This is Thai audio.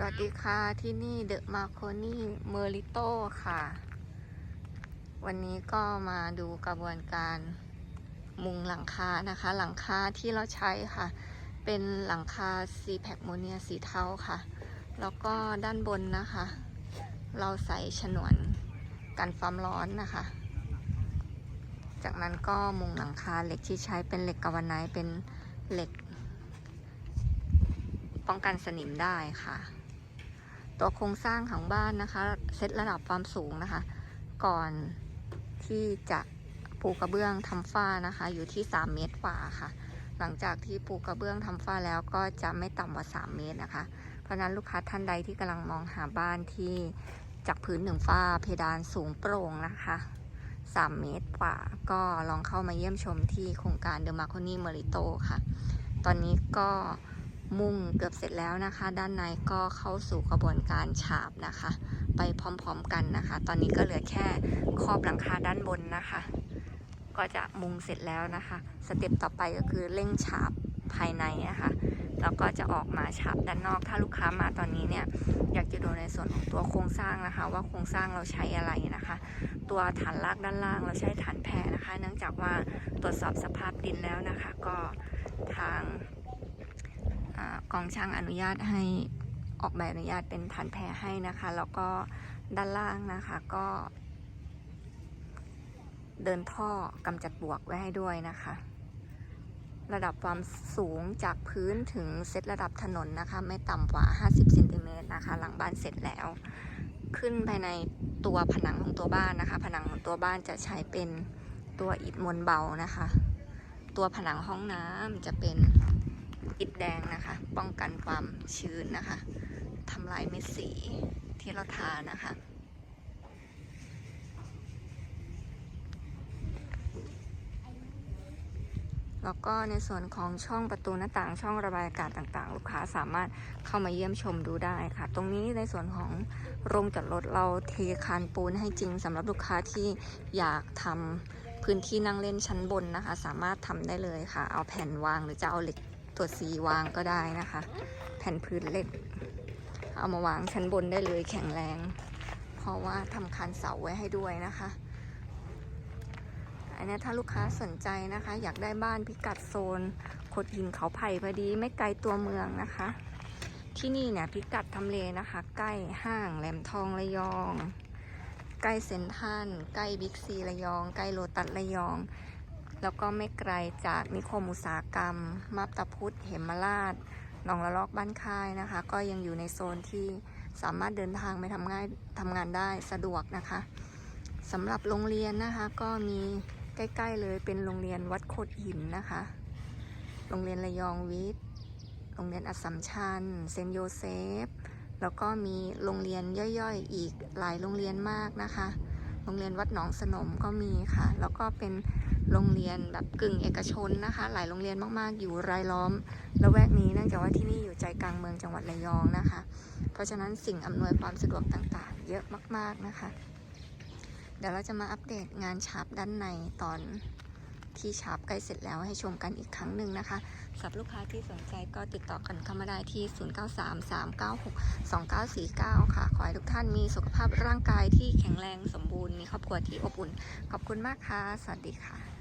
สวัสดีค่ะ ที่นี่เดอะมาโคนี่เมอริโตค่ะ วันนี้ก็มาดูกระบวนการมุงหลังคานะคะ หลังคาที่เราใช้ค่ะ เป็นหลังคาซีแพคโมเนียสีเทาค่ะ แล้วก็ด้านบนนะคะ เราใส่ฉนวนกันความร้อนนะคะ จากนั้นก็มุงหลังคาเหล็กที่ใช้เป็นเหล็กกาวไนเป็นเหล็กป้องกันสนิมได้ค่ะ ตัวโครงสร้างของบ้านนะคะ เซตระดับความสูงนะคะ ก่อนที่จะปูกระเบื้องทำฝ้านะคะ อยู่ที่ 3 เมตรกว่าค่ะ หลังจากที่ปูกระเบื้องทำฝ้าแล้วก็จะไม่ต่ำกว่า 3 เมตรนะคะ เพราะนั้นลูกค้าท่านใดที่กำลังมองหาบ้านที่จากพื้นหนึ่งฝ้าเพดานสูงโปร่งนะคะ 3 เมตรกว่า ก็ลองเข้ามาเยี่ยมชมที่โครงการเดอะมาร์โคนีเมริโตค่ะ ตอนนี้ก็ มุ่งเกือบเสร็จแล้วนะคะ ด้านในก็เข้าสู่กระบวนการฉาบนะคะ ไปพร้อมๆกันนะคะ ตอนนี้ก็เหลือแค่ขอบหลังคาด้านบนนะคะ ก็จะมุงเสร็จแล้วนะคะ สเต็ปต่อไปก็คือเร่งฉาบภายในนะคะแล้วก็จะออกมาฉาบด้านนอกถ้าลูกค้ามาตอนนี้เนี่ยอยากจะดูในส่วนของตัวโครงสร้างนะคะ ว่าโครงสร้างเราใช้อะไรนะคะ ตัวฐานรากด้านล่างเราใช้ฐานแผ่นะคะ เนื่องจากว่าตรวจสอบสภาพดินแล้วนะคะ ก็ทาง กองช่างอนุญาตให้ออกใบอนุญาตเป็นฐานแผ่ให้นะคะ แล้วก็ด้านล่างนะคะก็ เดินท่อกำจัดบวกไว้ให้ด้วยนะคะ ระดับความสูงจากพื้นถึงเซตระดับถนนนะคะ ไม่ต่ำกว่า 50เซนติเมตรนะคะ หลังบ้านเสร็จแล้ว ขึ้นภายในตัวผนังของตัวบ้านนะคะ ผนังของตัวบ้านจะใช้เป็นตัวอิฐมวลเบานะคะ ตัวผนังห้องน้ำจะเป็น อิฐแดงนะคะ ป้องกันความชื้นนะคะทำลายเม็ดสีที่เราทานะคะแล้วก็ในส่วนของช่องประตูหน้าต่างช่องระบายอากาศต่างๆ ลูกค้าสามารถเข้ามาเยี่ยมชมดูได้ค่ะ ตรงนี้ในส่วนของโรงจอดรถเราเทคานปูนให้จริงสำหรับลูกค้าที่อยากทำพื้นที่นั่งเล่นชั้นบนนะคะ สามารถทำได้เลยค่ะ เอาแผ่นวางหรือจะเอาเหล็ก ตัวซีวางก็ได้นะคะ แผ่นพื้นเหล็ก เอามาวางชั้นบนได้เลยแข็งแรง เพราะว่าทำคานเสาไว้ให้ด้วยนะคะ อันนี้ถ้าลูกค้าสนใจนะคะ อยากได้บ้านพิกัดโซนโขดหินเขาไผ่พอดีไม่ไกลตัวเมืองนะคะ ที่นี่เนี่ยพิกัดทำเลนะคะ ใกล้ห้างแหลมทองระยอง ใกล้เซ็นทรัลใกล้บิ๊กซีระยอง ใกล้โลตัสระยอง แล้วก็ไม่ไกลจากนิคมอุตสาหกรรมมาบตาพุธเหมราชหนองละลอกบ้านค่ายนะคะ ก็ยังอยู่ในโซนที่สามารถเดินทางไปทำง่านทำงานได้สะดวกนะคะสำหรับโรงเรียนนะคะ ก็มีใกล้ๆเลยเป็นโรงเรียนวัดโคดหินนะคะ โรงเรียนระยองวิทย์ โรงเรียนอัสสัมชัญเซนโยเซฟ แล้วก็มีโรงเรียนย่อยๆ อีกหลายโรงเรียนมากนะคะ โรงเรียนวัดหนองสนมก็มีค่ะ แล้วก็เป็น โรงเรียนแบบกึ่งเอกชนนะคะ หลายโรงเรียนมากๆ อยู่รายล้อมละแวกนี้เนื่องจากว่าที่นี่อยู่ใจกลางเมืองจังหวัดระยองนะคะ เพราะฉะนั้นสิ่งอำนวยความสะดวกต่างๆ เยอะมาก ๆนะคะ เดี๋ยวเราจะมาอัปเดตงานฉาบด้านในตอนที่ฉาบใกล้เสร็จแล้วให้ชมกันอีกครั้งหนึ่งนะคะสำหรับลูกค้าที่สนใจก็ติดต่อกันเข้ามาได้ที่ 0933962949 ค่ะ ขอให้ทุกท่านมีสุขภาพร่างกายที่แข็งแรงสมบูรณ์ มีครอบครัวที่อบอุ่น ขอบคุณมากค่ะ สวัสดีค่ะ